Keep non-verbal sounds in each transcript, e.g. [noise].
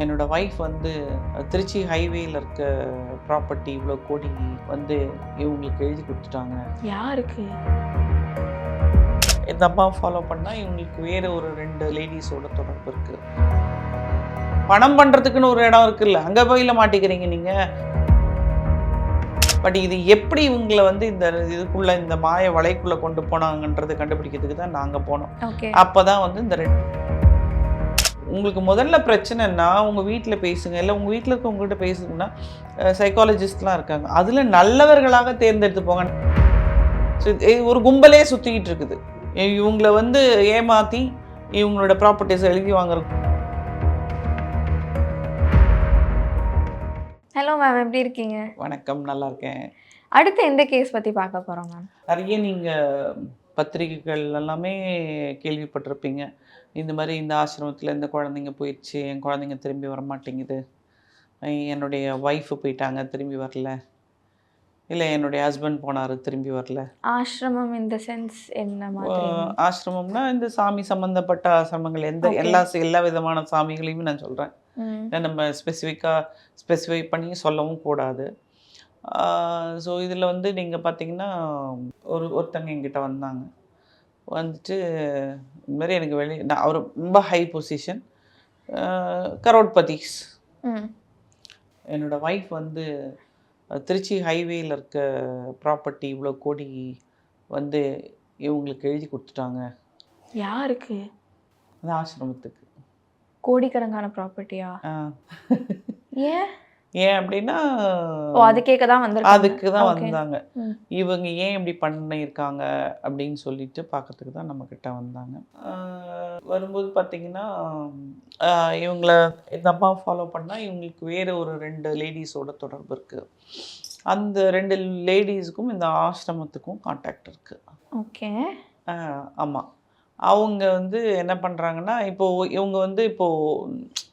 என்னோட ஒய்ஃப் வந்து திருச்சி ஹைவேல இருக்க ப்ராப்பர்ட்டி இவ்வளோ கோடி வந்து இவங்களுக்கு எழுதி கொடுத்துட்டாங்க. யாருக்கு? இந்த அம்மா ஃபாலோ பண்ணால் இவங்களுக்கு வேறு ஒரு ரெண்டு லேடிஸோட தொடர்பு இருக்குது பணம் பண்ணுறதுக்குன்னு ஒரு இடம் இருக்குல்ல அங்கே போயில மாட்டிக்கிறீங்க நீங்கள் பட் இது எப்படி இவங்களை வந்து இந்த இதுக்குள்ள இந்த மாய வலைக்குள்ளே கொண்டு போனாங்கன்றது கண்டுபிடிக்கிறதுக்கு தான் நாங்கள் போனோம். அப்போ தான் வந்து இந்த ரெண்டு உங்களுக்கு முதல்ல பிரச்சனைன்னா உங்கள் வீட்டில் பேசுங்க. இல்லை உங்கள் வீட்டில் இருக்கவங்ககிட்ட பேசுங்கன்னா சைக்காலஜிஸ்ட்லாம் இருக்காங்க. அதில் நல்லவர்களாக தேர்ந்தெடுத்து போங்க. ஒரு கும்பலே சுற்றிக்கிட்டு இருக்குது. இவங்கள வந்து ஏமாற்றி இவங்களோட ப்ராப்பர்ட்டிஸ் எழுதி வாங்குற ஹலோ மேம் எப்படி இருக்கீங்க? வணக்கம் நல்லா இருக்கேன். அடுத்து எந்த கேஸ் பற்றி பார்க்க போகிறோம் மேம் நிறைய நீங்கள் பத்திரிகைகள் எல்லாமே கேள்விப்பட்டிருப்பீங்க. இந்த மாதிரி இந்த ஆசிரமத்தில் இந்த குழந்தைங்க போயிடுச்சு என் குழந்தைங்க திரும்பி வர மாட்டேங்குது என்னுடைய ஒய்ஃபு போயிட்டாங்க திரும்பி வரல. இல்லை என்னுடைய ஹஸ்பண்ட் போனார் திரும்பி வரல. ஆசிரமம் இந்த சென்ஸ் என்ன ஆசிரமம்னா இந்த சாமி சம்மந்தப்பட்ட ஆசிரமங்கள் எந்த. எல்லா எல்லா விதமான சாமிகளையும் நான் சொல்கிறேன் நம்ம ஸ்பெசிஃபிக்காக ஸ்பெசிஃபை பண்ணி சொல்லவும் கூடாது. ஸோ இதில் வந்து நீங்கள் பார்த்தீங்கன்னா ஒரு ஒருத்தங்க என்கிட்ட வந்தாங்க. வந்துட்டு இந்த மாதிரி எனக்கு வெளி நான் அவர் ரொம்ப ஹை பொசிஷன் கரோட்பதிஸ். ம். என்னோட ஒய்ஃப் வந்து திருச்சி ஹைவேல இருக்க ப்ராப்பர்ட்டி இவ்வளோ கோடி வந்து இவங்களுக்கு எழுதி கொடுத்துட்டாங்க. யாருக்கு? அந்த ஆசிரமத்துக்கு. கோடிக்கணக்கான ப்ராப்பர்ட்டியா. ஏன்? ஏன் அப்படின்னா ஓ அது கேட்க தான் வந்திருக்காங்க. அதுக்கு தான். வந்தாங்க. இவங்க ஏன் இப்படி பண்ணியிருக்காங்க அப்படின்னு சொல்லிட்டு பார்க்கறதுக்கு தான் நம்ம கிட்ட வந்தாங்க. வரும்போது பார்த்தீங்கன்னா இவங்கள இந்த அம்மா ஃபாலோ பண்ணால் இவங்களுக்கு வேறு ஒரு ரெண்டு லேடிஸோட தொடர்பு இருக்குது அந்த ரெண்டு லேடிஸுக்கும் இந்த ஆசிரமத்துக்கும் காண்டாக்ட் இருக்குது ஓகே ஆமாம் அவங்க வந்து என்ன பண்ணுறாங்கன்னா இப்போது இவங்க வந்து இப்போது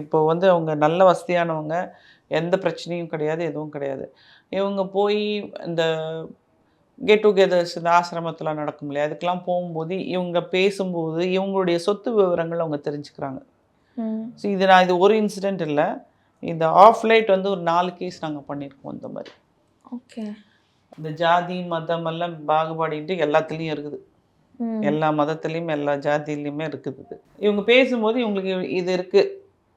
இப்போ வந்து அவங்க நல்ல வசதியானவங்க எந்த பிரச்சனையும் கிடையாது எதுவும் கிடையாது. இவங்க போய் இந்த கெட் டுகெதர்ஸ் இந்த ஆசிரமத்தில் நடக்கும் இல்லையா? அதுக்கெல்லாம் போகும்போது இவங்க பேசும்போது இவங்களுடைய சொத்து விவரங்கள் அவங்க தெரிஞ்சுக்கிறாங்க. ஸோ இது நான் இது ஒரு இன்சிடெண்ட் இல்லை. இந்த ஆஃப் லைட் வந்து ஒரு நாலு கேஸ் நாங்கள் பண்ணியிருக்கோம் இந்த மாதிரி. ஓகே இந்த ஜாதி மதம் எல்லாம் பாகுபாடிட்டு எல்லாத்துலேயும் இருக்குது. எல்லா மதத்துலேயும் எல்லா ஜாதியிலையுமே இருக்குது. இவங்க பேசும்போது இவங்களுக்கு இது இருக்குது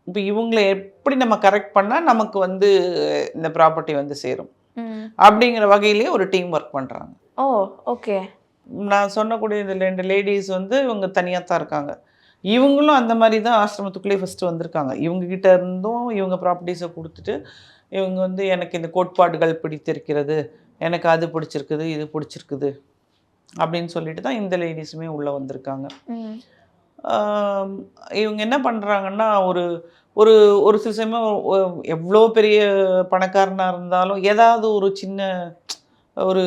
இப்போ இவங்களை எப்படி நம்ம கரெக்ட் பண்ணால் நமக்கு வந்து இந்த ப்ராப்பர்ட்டி வந்து சேரும். அப்படிங்கிற வகையிலேயே ஒரு டீம் ஒர்க் பண்ணுறாங்க ஓ ஓகே நான் சொன்னக்கூடிய இந்த ரெண்டு லேடிஸ் வந்து இவங்க தனியாக தான் இருக்காங்க. இவங்களும் அந்த மாதிரி தான் ஆசிரமத்துக்குள்ளேயே ஃபஸ்ட்டு வந்திருக்காங்க. இவங்க கிட்ட இருந்தும் இவங்க ப்ராப்பர்ட்டிஸை கொடுத்துட்டு இவங்க வந்து எனக்கு இந்த கோட்பாடுகள் பிடித்திருக்கிறது எனக்கு அது பிடிச்சிருக்குது இது பிடிச்சிருக்குது. அப்படின்னு சொல்லிட்டு தான் இந்த லேடிஸுமே உள்ளே வந்திருக்காங்க. இவங்க என்ன பண்ணுறாங்கன்னா ஒரு ஒரு ஒரு சில சமயம் எவ்வளோ பெரிய பணக்காரனாக இருந்தாலும் ஏதாவது ஒரு சின்ன ஒரு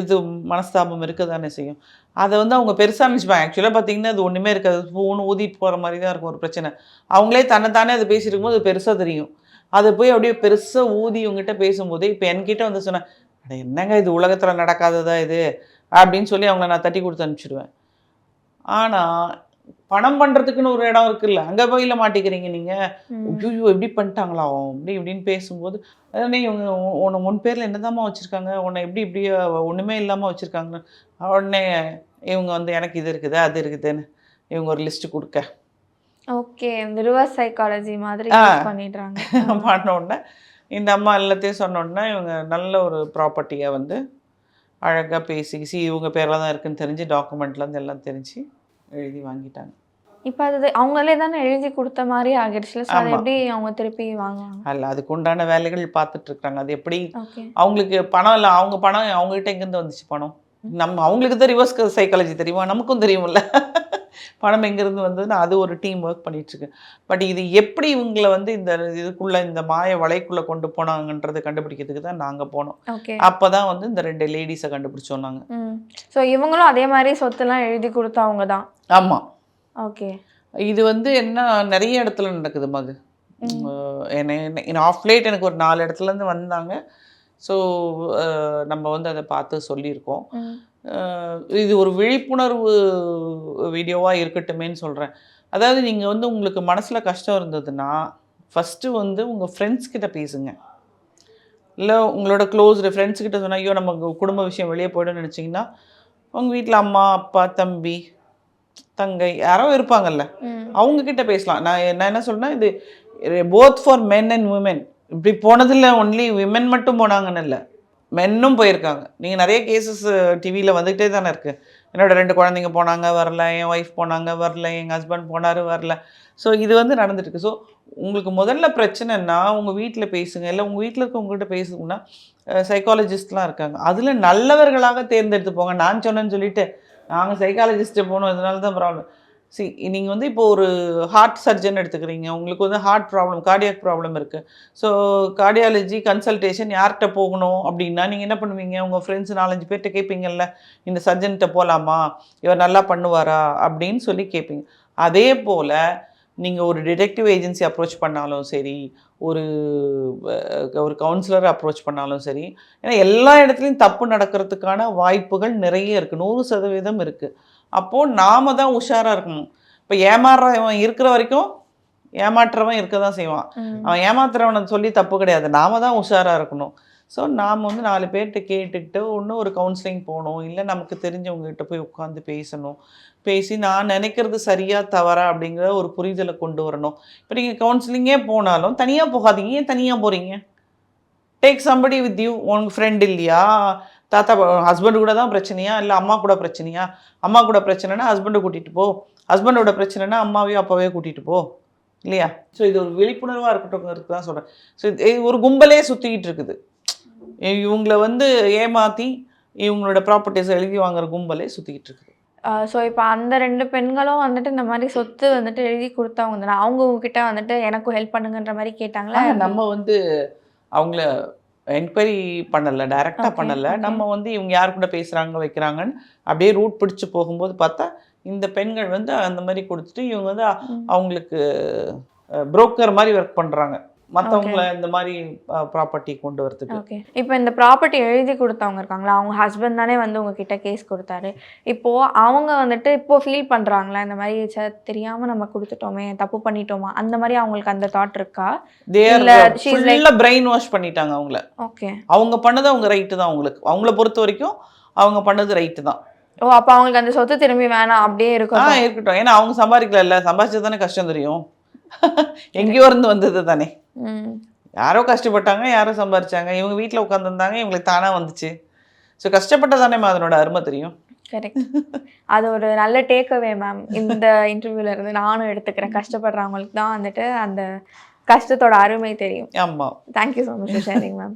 இது மனஸ்தாபம் இருக்க தானே செய்யும். அதை வந்து அவங்க பெருசாக நினச்சிப்பாங்க. ஆக்சுவலாக பார்த்தீங்கன்னா அது ஒன்றுமே இருக்காது. ஃபோன் ஊதிட்டு போகிற மாதிரி தான் இருக்கும் ஒரு பிரச்சனை. அவங்களே தன்னைத்தானே அதை பேசியிருக்கும்போது அது பெருசாக தெரியும். அதை போய் அப்படியே பெருசாக ஊதி இவங்ககிட்ட பேசும்போது இப்போ என்கிட்ட வந்து சொன்னேன் அட என்னங்க இது உலகத்தில் நடக்காததா இது? அப்படின்னு சொல்லி அவங்கள நான் தட்டி கொடுத்து அனுப்பிச்சிடுவேன். ஆனால் பணம் பண்ணுறதுக்குன்னு ஒரு இடம் இருக்குல்ல அங்கே போயில மாட்டிக்கிறீங்க நீங்கள் ஐயோ எப்படி பண்ணிட்டாங்களா அப்படி இப்படின்னு பேசும்போது அதானே இவங்க உன்னை முன் பேரில் என்னதாம்மா வச்சுருக்காங்க உன்னை எப்படி இப்படி ஒன்றுமே இல்லாமல் வச்சுருக்காங்க உடனே இவங்க வந்து எனக்கு இது இருக்குது அது இருக்குதுன்னு இவங்க ஒரு லிஸ்ட்டு கொடுக்க. ஓகே இந்த ரிவர்ஸ் சைக்காலஜி மாதிரி பண்ணிடுறாங்க. [laughs] பண்ண உடனே இந்த அம்மா எல்லாத்தையும் சொன்ன உடனே இவங்க நல்ல ஒரு ப்ராப்பர்ட்டியை வந்து அழகாக பேசி சி இவங்க பேரில் தான் இருக்குன்னு தெரிஞ்சு டாக்குமெண்ட்லேருந்து எல்லாம் தெரிஞ்சு எழுதி வாங்கிட்டாங்க. இப்போ அது அவங்களே தானே எழுதி கொடுத்த மாதிரி ஆகிடுச்சுல? ஸோ அதை. எப்படி அவங்க திருப்பி வாங்குவாங்க அல்ல அதுக்கு உண்டான வேலைகள் பார்த்துட்டு இருக்காங்க. அது எப்படி அவங்களுக்கு பணம் இல்லை அவங்க பணம் அவங்ககிட்ட எங்கேருந்து வந்துச்சு பணம்? நம்ம அவங்களுக்கு தான் ரிவர்ஸ் சைக்காலஜி தெரியுமா? நமக்கும் தெரியும்ல. பணம் எங்கேருந்து வந்ததுன்னு அது ஒரு டீம் ஒர்க் பண்ணிட்டு இருக்கு பட் இது எப்படி இவங்களை வந்து இந்த இதுக்குள்ள இந்த மாய வலைக்குள்ள கொண்டு போனாங்கன்றதை கண்டுபிடிக்கிறதுக்கு தான் நாங்கள் போனோம். அப்போ தான் வந்து இந்த ரெண்டு லேடிஸை கண்டுபிடிச்சோம் நாங்கள் ஸோ இவங்களும் அதே மாதிரி சொத்துலாம் எழுதி கொடுத்தவங்க தான்? ஆமாம் ஓகே இது வந்து என்ன நிறைய இடத்துல நடக்குது மது என்ன ஆஃப் லைட் எனக்கு ஒரு நாலு இடத்துலேருந்து வந்தாங்க. ஸோ நம்ம வந்து அதை பார்த்து சொல்லியிருக்கோம். இது ஒரு விழிப்புணர்வு வீடியோவாக இருக்கட்டுமேன்னு சொல்கிறேன் அதாவது நீங்கள் வந்து உங்களுக்கு மனசில் கஷ்டம் இருந்ததுன்னா ஃபஸ்ட்டு வந்து உங்கள் ஃப்ரெண்ட்ஸ் கிட்ட பேசுங்க. இல்லை உங்களோட க்ளோஸ்டு ஃப்ரெண்ட்ஸ் கிட்ட சொன்னா ஐயோ நம்ம குடும்ப விஷயம் வெளியே போய்டும்னு நினச்சிங்கன்னா உங்கள் வீட்டில் அம்மா அப்பா தம்பி தங்கை யாரோ இருப்பாங்கல்ல. அவங்க கிட்ட பேசலாம். நான் நான் என்ன சொல்றேன்னா இது both for men and women. இப்படி போனதில்ல ஒன்லி விமென் மட்டும் போனாங்கன்னு இல்லை. மென்னும் போயிருக்காங்க. நீங்கள் நிறைய கேசஸ் டிவியில் வந்துகிட்டே தானே இருக்குது என்னோட ரெண்டு குழந்தைங்க போனாங்க வரல. என் ஒய்ஃப் போனாங்க வரல. எங்கள் ஹஸ்பண்ட் போனார் வரல. ஸோ இது வந்து நடந்துட்டுருக்கு ஸோ உங்களுக்கு முதல்ல பிரச்சனைன்னா உங்கள் வீட்டில் பேசுங்க. இல்லை உங்கள் வீட்டில் இருக்கவங்ககிட்ட பேசுங்கன்னா சைக்காலஜிஸ்ட்லாம் இருக்காங்க. அதில் நல்லவர்களாக தேர்ந்தெடுத்து போங்க. நான் சொன்னேன்னு சொல்லிட்டு நாங்கள் சைக்காலஜிஸ்ட்டு போகணும் அதனால தான் ப்ராப்ளம் சி நீங்கள் வந்து இப்போ ஒரு ஹார்ட் சர்ஜன் எடுத்துக்கிறீங்க. உங்களுக்கு வந்து ஹார்ட் ப்ராப்ளம் கார்டியாக் ப்ராப்ளம் இருக்குது ஸோ கார்டியாலஜி கன்சல்டேஷன் யார்கிட்ட போகணும் அப்படின்னா நீங்கள் என்ன பண்ணுவீங்க? உங்கள் ஃப்ரெண்ட்ஸ் நாலஞ்சு பேர்கிட்ட கேட்பீங்கல்ல இந்த சர்ஜன்கிட்ட போகலாமா இவர் நல்லா பண்ணுவாரா? அப்படின்னு சொல்லி கேட்பீங்க அதே போல் நீங்கள் ஒரு டிடெக்டிவ் ஏஜென்சி அப்ரோச் பண்ணாலும் சரி ஒரு ஒரு கவுன்சிலர் அப்ரோச் பண்ணாலும் சரி ஏன்னா எல்லா இடத்துலையும் தப்பு நடக்கிறதுக்கான வாய்ப்புகள் நிறைய இருக்குது நூறு சதவீதம் இருக்குது அப்போது நாம தான் உஷாராக இருக்கணும். இப்போ ஏமாறுறவன் இருக்கிற வரைக்கும் ஏமாற்றுறவன் இருக்க தான் செய்வான். அவன் ஏமாத்துறவனை சொல்லி தப்பு கிடையாது. நாம தான் உஷாராக இருக்கணும். ஸோ நாம் வந்து நாலு பேர்கிட்ட கேட்டுக்கிட்டு ஒன்று ஒரு கவுன்சிலிங் போகணும். இல்லை நமக்கு தெரிஞ்சவங்ககிட்ட போய் உட்காந்து பேசணும். பேசி நான் நினைக்கிறது சரியா தவறா அப்படிங்கிற ஒரு புரிதலை கொண்டு வரணும். இப்போ நீங்கள் கவுன்சிலிங்கே போனாலும் தனியாக போகாதீங்க. ஏன் தனியாக போகிறீங்க டேக் சம்படி வித் யூ உங்க ஃப்ரெண்ட் இல்லையா? தாத்தா ஹஸ்பண்ட் கூட தான் பிரச்சனையா? இல்லை அம்மா கூட பிரச்சனையா? அம்மா கூட பிரச்சனைனா ஹஸ்பண்டை கூட்டிகிட்டு போ. ஹஸ்பண்டோட பிரச்சனைனா அம்மாவையும் அப்பாவையும் கூட்டிகிட்டு போ. இல்லையா? ஸோ இது ஒரு விழிப்புணர்வாக இருக்கட்டும்ங்கிறது தான் சொல்கிறேன் ஸோ இது ஒரு கும்பலே சுற்றிக்கிட்டு இருக்குது. இவங்கள வந்து ஏமாற்றி இவங்களோட ப்ராப்பர்ட்டிஸ் எழுதி வாங்குற கும்பலே சுற்றிக்கிட்டு இருக்குது. ஸோ இப்போ அந்த ரெண்டு பெண்களும் வந்துட்டு இந்த மாதிரி சொத்து வந்துட்டு எழுதி கொடுத்தவங்க அவங்க உங்ககிட்ட வந்துட்டு எனக்கும் ஹெல்ப் பண்ணுங்கன்ற மாதிரி கேட்டாங்களா? நம்ம வந்து அவங்கள என்கொயரி பண்ணல டைரக்டா Okay, பண்ணல. நம்ம வந்து இவங்க யார் கூட பேசுறாங்க வைக்கிறாங்கன்னு அப்படியே ரூட் பிடிச்சு போகும்போது பார்த்தா இந்த பெண்கள் வந்து அந்த மாதிரி கொடுத்துட்டு இவங்க வந்து. அவங்களுக்கு புரோக்கர் மாதிரி ஒர்க் பண்றாங்க மற்றவங்கள இந்த மாதிரி ப்ராப்பர்ட்டி கொண்டு வரதுக்கு. ஓகே இப்போ இந்த ப்ராப்பர்ட்டி எழுதி கொடுத்தவங்க இருக்காங்களா? அவங்க ஹஸ்பண்ட் தானே வந்து உங்ககிட்ட கேஸ் கொடுத்தாரு. இப்போ அவங்க வந்துட்டு இப்போ ஃபீல் பண்றாங்களா? இந்த மாதிரி தெரியாம நம்ம கொடுத்துட்டோமே தப்பு பண்ணிட்டோமா? அந்த மாதிரி அவங்களுக்கு அந்த தாட் இருக்கா? தேர் இல்ல, she is like- ஃபுல்லா பிரெயின் வாஷ் பண்ணிட்டாங்க அவங்கள. ஓகே அவங்க பண்ணது அவங்க ரைட்டு தான் அவங்களுக்கு. அவங்கள பொறுத்த வரைக்கும் அவங்க பண்ணது ரைட்டு தான். ஓ அப்போ அவங்களுக்கு அந்த சொத்து திரும்பி வேணாம் அப்படியே ஆ இருக்கும் இருக்கட்டும். ஏன்னா அவங்க சம்பாதிக்கல சம்பாதிச்சது தானே கஷ்டம் தெரியும். [laughs] எங்கேயோ இருந்து வந்தது தானே. யாரோ கஷ்டப்பட்டாங்க யாரோ சம்பாரிச்சாங்க இவங்க வீட்டில் உட்காந்துருந்தாங்க இவங்களுக்கு தானா வந்துச்சு. ஸோ கஷ்டப்பட்டதானேம்மா அதனோட அருமை தெரியும். கரெக்ட் அது ஒரு நல்ல டேக் அவே மேம் இந்த இன்டர்வியூல இருந்து நானும் எடுத்துக்கிறேன். கஷ்டப்படுறவங்களுக்கு தான் வந்துட்டு அந்த கஷ்டத்தோட அருமை தெரியும். ஆமாம் thank you so much sharing ma'am